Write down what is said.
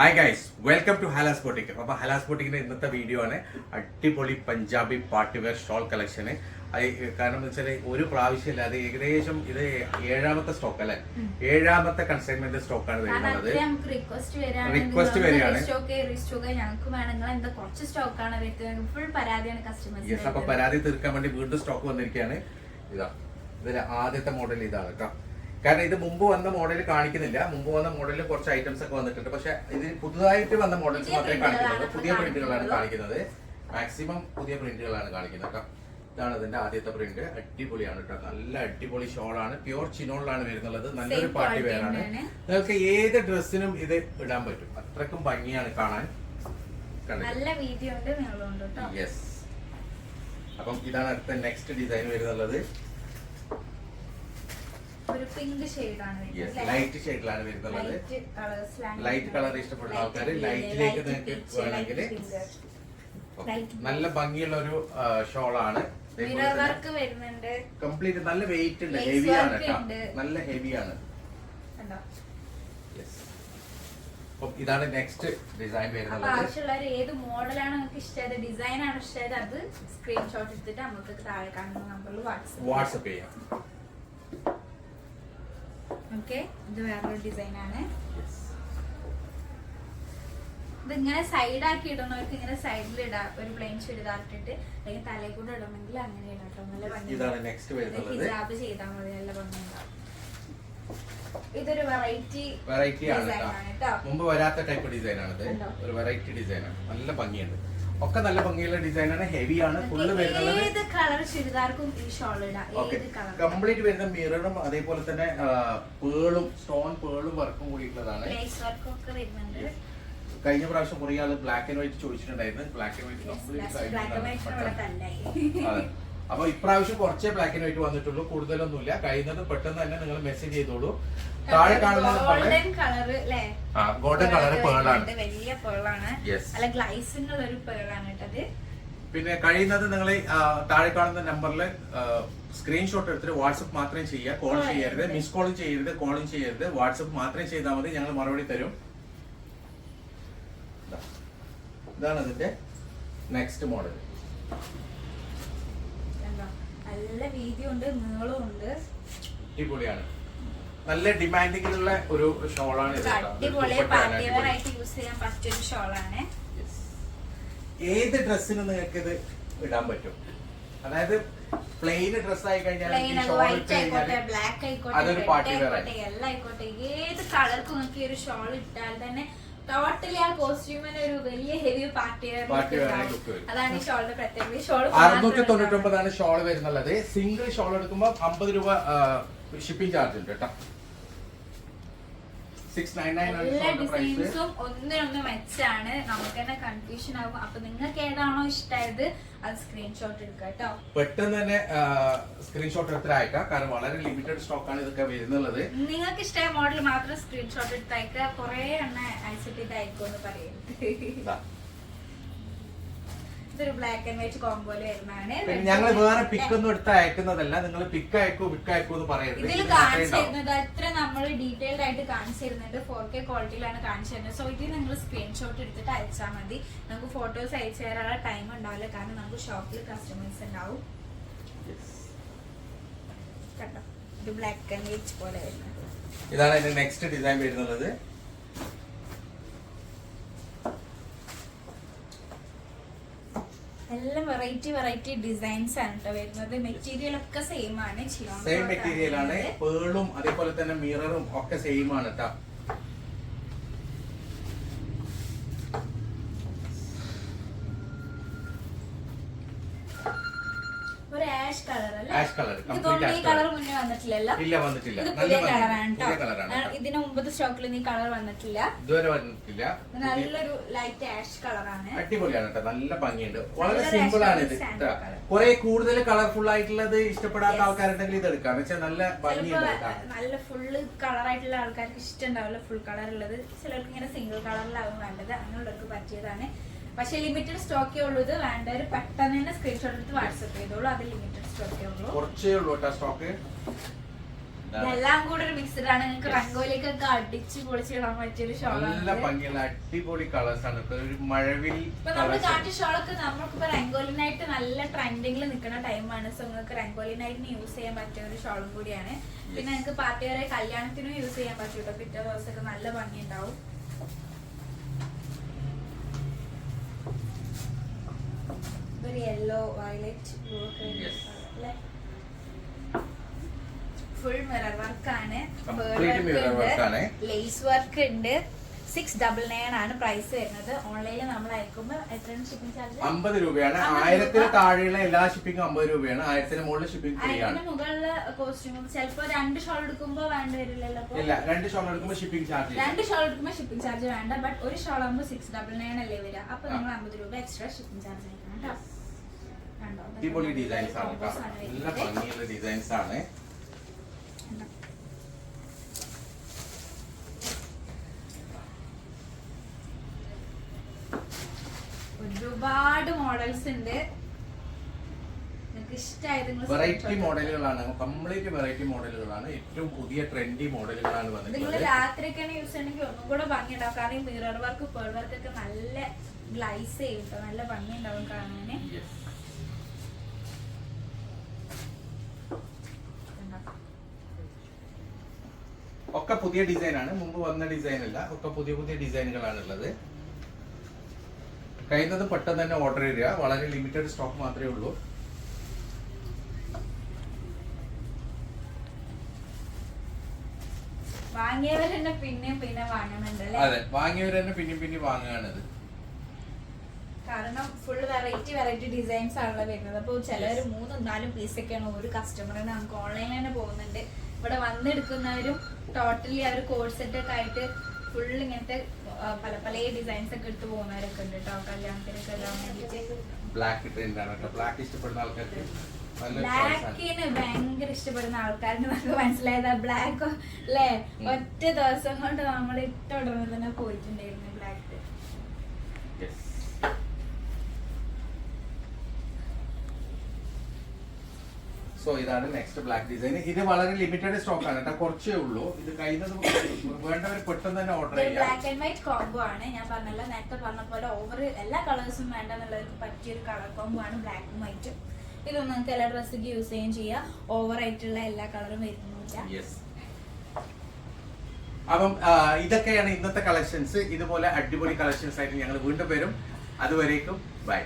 Hi guys welcome to Halas boutique അപ്പൊ ഹലാസ് ബോട്ടിക്കിന്റെ ഇന്നത്തെ വീഡിയോ ആണ്. അടിപൊളി Punjabi party party wear shawl കളക്ഷന് കാരണം എന്ന് വെച്ചാൽ ഒരു പ്രാവശ്യമില്ലാതെ ഏകദേശം ഇത് ഏഴാമത്തെ സ്റ്റോക്ക് അല്ലെ? ഏഴാമത്തെ കൺസൈൻമെന്റ് സ്റ്റോക്കാണ് വരുന്നത്. റിക്വസ്റ്റ് വരികയാണ്. യെസ് അപ്പൊ പരാതി തീർക്കാൻ വേണ്ടി വീണ്ടും സ്റ്റോക്ക് വന്നിരിക്കുകയാണ്. ഇതാ ഇതിലെ ആദ്യത്തെ മോഡൽ ഇതാണ് കേട്ടോ കാരണം ഇത് മുമ്പ് വന്ന മോഡൽ കാണിക്കുന്നില്ല. മുമ്പ് വന്ന മോഡലിൽ കുറച്ച് ഐറ്റംസ് ഒക്കെ വന്നിട്ടുണ്ട്. പക്ഷെ ഇത് പുതുതായിട്ട് വന്ന മോഡൽസ് മാത്രമേ കാണിക്കുന്നുള്ളൂ. പുതിയ പ്രിന്റുകളാണ് കാണിക്കുന്നത്. മാക്സിമം പുതിയ പ്രിന്റുകളാണ് കാണിക്കുന്നത് കേട്ടോ. ഇതാണ് ഇതിന്റെ ആദ്യത്തെ പ്രിന്റ് അടിപൊളിയാണ് കേട്ടോ. നല്ല അടിപൊളി ഷോളാണ് പ്യൂർ ചിനോളിലാണ് വരുന്നുള്ളത്. നല്ലൊരു പാർട്ടി തന്നെയാണ്. നിങ്ങൾക്ക് ഏത് ഡ്രസ്സിനും ഇത് ഇടാൻ പറ്റും. അത്രക്കും ഭംഗിയാണ് കാണാൻ. യെസ് അപ്പം ഇതാണ് അടുത്ത നെക്സ്റ്റ് ഡിസൈൻ വരുന്നുള്ളത്. പിങ്ക് ഷെയ്ഡാണ് ലൈറ്റ് ഷെയ്ഡിലാണ് വരുന്നത്. ലൈറ്റ് കളർ ഇഷ്ടപ്പെടുന്ന ആൾക്കാർ ലൈറ്റിലേക്ക് നിങ്ങൾക്ക് വേണമെങ്കിൽ നല്ല ഭംഗിയുള്ള ഒരു ഷോളാണ്. കംപ്ലീറ്റ് നല്ല വെയിറ്റ് ഉണ്ട് ഹെവി ആണ്. നല്ല ഹെവി ആണ്. ഇതാണ് നെക്സ്റ്റ് ഡിസൈൻ വരുന്നത്. ആവശ്യമുള്ളവർ ഏത് മോഡലാണ് നിങ്ങൾക്ക് ഇഷ്ടമായത്? ഡിസൈൻ ആണ് ഇഷ്ടമായത്? അത് സ്ക്രീൻഷോട്ട് എടുത്തിട്ട് നമുക്ക് താഴെ കാണുന്ന നമ്പറിൽ വാട്സ്ആപ്പ് വാട്സപ്പ് ചെയ്യാം. ഓക്കെ ഇത് വേറൊരു ഡിസൈൻ ആണ് Yes. ഇത് ഇങ്ങനെ സൈഡ് ആക്കി ഇടുന്നവർക്ക് ഇങ്ങനെ സൈഡിൽ ഇടാം ഒരു പ്ലെയിൻ ചുരിദാറിട്ടിട്ട് അല്ലെങ്കിൽ തലയിൽ കൂടെ ഇടണമെങ്കിൽ അങ്ങനെ ഇടാം നല്ല ഭംഗി ഹിജാബ് ചെയ്താൽ മതി നല്ല ഭംഗിയുണ്ടാവും. ഇതൊരു വെറൈറ്റി വെറൈറ്റി ആണ് കേട്ടോ. മുമ്പ് വരാത്ത ടൈപ്പ് ഡിസൈൻ ആണ്? ഒരു വെറൈറ്റി ഡിസൈൻ ആണ്. നല്ല ഭംഗിയുണ്ട്. ഒക്കെ നല്ല ഭംഗിയുള്ള ഡിസൈൻ ആണ്. ഹെവി ആണ്. ഫുള്ള് വരുന്നത് കംപ്ലീറ്റ് വരുന്ന മിററും അതേപോലെ തന്നെ പേളും സ്റ്റോൺ പേളും വർക്കും കൂടിയിട്ടുള്ളതാണ്. കഴിഞ്ഞ പ്രാവശ്യം കുറെ ആൾ ബ്ലാക്ക് ആൻഡ് വൈറ്റ് ചോദിച്ചിട്ടുണ്ടായിരുന്നു. ബ്ലാക്ക് ആൻഡ് വൈറ്റ് കംപ്ലീറ്റ് അതെ. അപ്പൊ ഇപ്രാവശ്യം കുറച്ചേ ബ്ലാക്ക് ആൻഡ് വൈറ്റ് വന്നിട്ടുള്ളൂ. കൂടുതലൊന്നുമില്ല. കഴിയുന്നത് പെട്ടെന്ന് തന്നെ നിങ്ങൾ മെസ്സേജ് ചെയ്തോളൂ. താഴെ കാണുന്നത് ഗോൾഡൻ കളർ അല്ലേ ആ ഗോൾഡൻ കളർ പേളാണ് വലിയ പേളാണ് അല്ല ഒരു പേളാണ് കേട്ടത് പിന്നെ കഴിയുന്നത് നിങ്ങൾ താഴെ കാണുന്ന നമ്പറിൽ സ്ക്രീൻഷോട്ട് എടുത്തിട്ട് വാട്സപ്പ് മാത്രമേ ചെയ്യുക. കോൾ ചെയ്യരുത്. ചെയ്യരുത്. മിസ് കോൾ ചെയ്യരുത്. കോളും ചെയ്യരുത്. വാട്സപ്പ് മാത്രമേ ചെയ്താൽ മതി. ഞങ്ങൾ മറുപടി തരും. ഇതാണ് അതിന്റെ നെക്സ്റ്റ് മോഡൽ നല്ല വീതിയുണ്ട് നീളമുണ്ട് അടിപൊളിയാണ്. നല്ല ഡിമാൻഡിങ്ങിലുള്ള ഒരു ഷോളാണ് ഇത്. അടിപൊളി പാർട്ടി വെയർ ആയിട്ട് യൂസ് ചെയ്യാൻ പറ്റിയൊരു ഷോളാണ്. Yes. ഏത് ഡ്രസ്സിന് നിങ്ങൾക്ക് ഇത് ഇടാൻ പറ്റും? അതായത് പ്ലെയിൻ ഡ്രസ് ആയി കഴിഞ്ഞാൽ അതൊരു പാർട്ടി വെയർ എല്ലാം ആയിക്കോട്ടെ ഏത് കളർക്കും നിങ്ങൾക്ക് ഈ ഒരു ഷോൾ ഇട്ടാൽ തന്നെ ടോട്ടലി ആ കോസ്റ്റ്യൂമിന് ഒരു വലിയ ഹെവി പാർട്ടി. അതാണ് ഈ ഷോളിന്റെ പ്രത്യേകത. ഷോൾ അറുന്നൂറ്റി തൊണ്ണൂറ്റി ഒമ്പതാണ് ഷോൾ വരുന്നുള്ളത്. സിംഗിൾ ഷോൾ എടുക്കുമ്പോൾ അമ്പത് രൂപ ഷിപ്പിംഗ് ചാർജ് ഉണ്ട് കേട്ടോ. സിക്സ് നയൻ നയൻ എല്ലാ ഡിസൈൻസും ഒന്നിനൊന്ന് മെച്ചാണ് നമുക്ക് തന്നെ കൺഫ്യൂഷൻ ആകും അപ്പൊ നിങ്ങൾക്ക് ഏതാണോ ഇഷ്ടമായത് അത് സ്ക്രീൻഷോട്ട് എടുക്കുക കേട്ടോ. പെട്ടെന്ന് തന്നെ സ്ക്രീൻഷോട്ട് അയക്കാം. കാരണം വളരെ ലിമിറ്റഡ് സ്റ്റോക്ക് ആണ് ഇതൊക്കെ വരുന്നുള്ളത്. നിങ്ങൾക്ക് ഇഷ്ടമായ മോഡൽ മാത്രം സ്ക്രീൻഷോട്ട് എടുത്ത് അയക്കുക കുറെ എണ്ണ അയച്ചിട്ട് ഇതായിക്കോന്ന് പറയുന്നത്. ഇതൊരു ബ്ലാക്ക് ആൻഡ് വൈറ്റ് വരുന്നതാണ്. ഞങ്ങൾ വേറെ പിക്ക് ഒന്നും എടുത്ത് അയക്കുന്നതല്ല. നിങ്ങൾ പിക്ക് അയക്കൂ പിക്ക് അയക്കൂ എന്ന് പറയരുത്. ഇതിൽ കാണിച്ചിരുന്നത് അത്ര നമ്മൾ ഡീറ്റെയിൽഡ് ആയിട്ട് കാണിച്ചിരുന്നത് ഫോർ കെ ക്വാളിറ്റിയിലാണ് കാണിച്ചിരുന്നത് സോ ഇതിൽ നിങ്ങൾ സ്ക്രീൻഷോട്ട് എടുത്തിട്ട് അയച്ചാൽ മതി. നമുക്ക് ഫോട്ടോസ് അയച്ചു തരാനുള്ള ടൈം ഉണ്ടാവില്ല. കാരണം നമുക്ക് ഷോപ്പിൽ കസ്റ്റമേഴ്സ് ഉണ്ടാവും. കേട്ടോ ഇത് ബ്ലാക്ക് ആൻഡ് വൈറ്റ് പോലെ വരുന്നത്. ഇതാണ് നെക്സ്റ്റ് ഡിസൈൻ വരുന്നത്. എല്ലാം വെറൈറ്റി വെറൈറ്റി ഡിസൈൻസ് ആണ് കേട്ടോ വരുന്നത്. മെറ്റീരിയൽ ഒക്കെ സെയിം ആണ്. സെയിം മെറ്റീരിയൽ ആണ്. പേളും അതേപോലെ തന്നെ മിററും ഒക്കെ സെയിം ആണ് കേട്ടോ മുന്നേ വന്നിട്ടില്ലല്ലോ ഇല്ല വന്നിട്ടില്ല. നല്ല. കളറാണ് ഇതിന് മുമ്പത്തെ സ്റ്റോക്കിൽ ഈ കളർ വന്നിട്ടില്ല. ഇതുവരെ വന്നിട്ടില്ല. നല്ലൊരു ലൈറ്റ് ആഷ് കളറാണ്. അടിപൊളിയാണ് കേട്ടോ. നല്ല ഭംഗിയുണ്ട്. വളരെ സിമ്പിൾ ആണ് ഇത്. കുറെ കൂടുതൽ കളർഫുൾ ആയിട്ടുള്ളത് ഇഷ്ടപ്പെടാത്ത. ആൾക്കാരുണ്ടെങ്കിൽ ഇത് എടുക്കാം. വെച്ചാൽ നല്ല ഭംഗിയുണ്ട്. നല്ല ഫുള്ള് കളറായിട്ടുള്ള ആൾക്കാർക്ക് ഇഷ്ടമുണ്ടാവില്ല ഫുൾ കളർ ഉള്ളത്. ചിലർക്ക് ഇങ്ങനെ സിംഗിൾ കളറിലാവും വേണ്ടത്. അങ്ങനെയുള്ളവർക്ക് പറ്റിയതാണ്. പക്ഷെ ലിമിറ്റഡ് സ്റ്റോക്കേ ഉള്ളൂ. ഇത് വേണ്ടവർ പെട്ടെന്ന് തന്നെ സ്ക്രീൻഷോട്ട് എടുത്ത് വാട്സപ്പ് ചെയ്തോളൂ. അത് ലിമിറ്റഡ് സ്റ്റോക്കേ ഉള്ളൂ. കുറച്ചേ ഉള്ളൂ കേട്ടോ സ്റ്റോക്ക് എല്ലാം കൂടെ ഒരു മിക്സ്ഡ് ആണ്. നിങ്ങൾക്ക് റംഗോലിക്കൊക്കെ അടിച്ച് പൊളിച്ച് ഇടാൻ പറ്റിയൊരു നല്ല ഷോളാണ് ഭംഗിയുള്ള അടിപൊളി കളേഴ്സ് ആണ് ഇപ്പൊ ഒരു മഴവിൽ ഇപ്പൊ നമ്മൾ കളേഴ്സ് കാട്ടിയ ഷോളൊക്കെ നമ്മൾക്കിപ്പോ റംഗോലിനായിട്ട് നല്ല ട്രെൻഡിങ്ങിൽ നിൽക്കുന്ന ടൈമാണ് സോ നിങ്ങൾക്ക് റംഗോലിനായിട്ട് യൂസ് ചെയ്യാൻ പറ്റിയ ഒരു ഷോളും കൂടിയാണ്. പിന്നെ നിങ്ങൾക്ക് പാർട്ടി വരെ കല്യാണത്തിനും യൂസ് ചെയ്യാൻ പറ്റും കേട്ടോ. പിറ്റേ ദിവസമൊക്കെ നല്ല ഭംഗി ഉണ്ടാവും ഇതൊരു yellow violet blue Yes. Full mirror work ആണ്. ലേസ് വർക്ക് ഉണ്ട്. സിക്സ് ഡബിൾ നയൻ ആണ് പ്രൈസ് വരുന്നത്. ഓൺലൈനിൽ നമ്മൾ അയക്കുമ്പോൾ എത്രയാണ് ഷിപ്പിംഗ് ചാർജ് അമ്പത് രൂപയാണ്. ആയിരത്തിന്. താഴെയുള്ള എല്ലാ ഷിപ്പിംഗും അമ്പത് രൂപയാണ്. ആയിരത്തിന് മുകളിൽ ഷിപ്പിംഗ് ഫ്രീ ആണ്. അതിന് മുകളിൽ കോസ്റ്റ്യൂം ചിലപ്പോ രണ്ട് ഷോൾ എടുക്കുമ്പോൾ വേണ്ട വരില്ലല്ലോ അപ്പൊ. ഇല്ല രണ്ട് ഷോൾ എടുക്കുമ്പോൾ ഷിപ്പിംഗ് ചാർജ് രണ്ട് ഷോൾ എടുക്കുമ്പോൾ ഷിപ്പിംഗ് ചാർജ് വേണ്ട. ബട്ട് ഒരു ഷോൾ ആകുമ്പോൾ സിക്സ് ഡബിൾ നയൻ അല്ലേ വരിക. അപ്പൊ ആ. നിങ്ങൾ അമ്പത് രൂപ എക്സ്ട്രാ ഷിപ്പിംഗ് ചാർജ് അയക്കണം കേട്ടോ? അടിപൊളി ഡിസൈൻസ് ആണ്. നല്ല ഭംഗിയുള്ള ഡിസൈൻസ് ആണ്? ഒരുപാട് മോഡൽസ് ഉണ്ട്. വെറൈറ്റി മോഡലുകളാണ് കംപ്ലീറ്റ് വെറൈറ്റി മോഡലുകളാണ് ഏറ്റവും പുതിയ ട്രെൻഡി മോഡലുകളാണ് വന്നത് നിങ്ങൾ രാത്രിയൊക്കെയാണ് യൂസ് ചെയ്യണമെങ്കിൽ ഒന്നും കൂടെ ഭംഗി ഉണ്ടാവും കാരണം മിറർ വർക്ക് പേൾ വർക്ക് ഒക്കെ നല്ല ഗ്ലൈസ് ചെയ്യും. നല്ല ഭംഗി ഉണ്ടാവും ഒക്കെ പുതിയ ഡിസൈൻ ആണ്. മുമ്പ് വന്ന ഡിസൈൻ അല്ല. ഒക്കെ പുതിയ പുതിയ ഡിസൈനുകളാണ് ഉള്ളത് കഴിയുന്നത് പെട്ടെന്ന് തന്നെ ഓർഡർ ചെയ്യുക വളരെ ലിമിറ്റഡ് സ്റ്റോക്ക് മാത്രമേ ഉള്ളൂ. വാങ്ങിയവർ തന്നെ പിന്നെയും പിന്നെ വാങ്ങുന്നുണ്ട് അതെ. വാങ്ങിയവർ തന്നെ പിന്നെയും പിന്നെ വാങ്ങുകയാണിത്. കാരണം ഫുൾ വെറൈറ്റി വെറൈറ്റി ഡിസൈൻസ് ആണല്ലോ വരുന്നത്. അപ്പോൾ ചിലർ മൂന്നും നാലും പീസൊക്കെയാണ് ഒരു കസ്റ്റമറിന് നമുക്ക് ഓൺലൈനിൽ തന്നെ പോകുന്നുണ്ട്. ഇവിടെ വന്നെടുക്കുന്നവരും ടോട്ടലി ആ കോഡ് സെറ്റ് ഒക്കെ ആയിട്ട് ഫുൾ ഇങ്ങനത്തെ പല പല ഡിസൈൻസ് ഒക്കെ എടുത്ത് പോകുന്നവരൊക്കെ ഉണ്ട് കേട്ടോ കല്യാണത്തിനൊക്കെ എല്ലാം ബ്ലാക്ക് ബ്ലാക്ക് ഇഷ്ടപ്പെടുന്ന ആൾക്കാർക്ക്. ബ്ലാക്കിന് ഭയങ്കര ഇഷ്ടപ്പെടുന്ന ആൾക്കാരിന് നമുക്ക് മനസ്സിലായത് ബ്ലാക്ക് അല്ലേ ഒറ്റ ദിവസം കൊണ്ട് നമ്മൾ ഇട്ട ഉടനെ തന്നെ പോയിട്ടുണ്ടായിരുന്നു ബ്ലാക്ക് Yes. സോ ഇതാണ് നെക്സ്റ്റ് ബ്ലാക്ക് ഡിസൈൻ ഇത് വളരെ ലിമിറ്റഡ് സ്റ്റോക്ക് ആണ് കേട്ടോ. കുറച്ചേ ഉള്ളൂ. ഇത് കഴിയുന്നത് വേണ്ടവർ പെട്ടെന്ന് തന്നെ ഓർഡർ ചെയ്യാം. ബ്ലാക്ക് ആൻഡ് വൈറ്റ് കോംബോ ആണ്. ഞാൻ പറഞ്ഞല്ലോ നേരത്തെ പറഞ്ഞ പോലെ ഓവർ എല്ലാ കളേഴ്സും വേണ്ട എന്നുള്ളവർക്ക് പറ്റിയൊരു കളർ കോംബോ ആണ് ബ്ലാക്കും വൈറ്റും ഇതൊന്നും നിങ്ങൾക്ക് എല്ലാ ഡ്രസ്സിക്ക് യൂസ് ചെയ്യുകയും ചെയ്യാം. ഓവർ ആയിട്ടുള്ള എല്ലാ കളറും വരുന്നില്ല അപ്പം ഇതൊക്കെയാണ് ഇന്നത്തെ കളക്ഷൻസ് ഇതുപോലെ അടിപൊളി കളക്ഷൻസ് ആയിട്ട് ഞങ്ങൾ വീണ്ടും വരും. അതുവരേക്കും ബൈ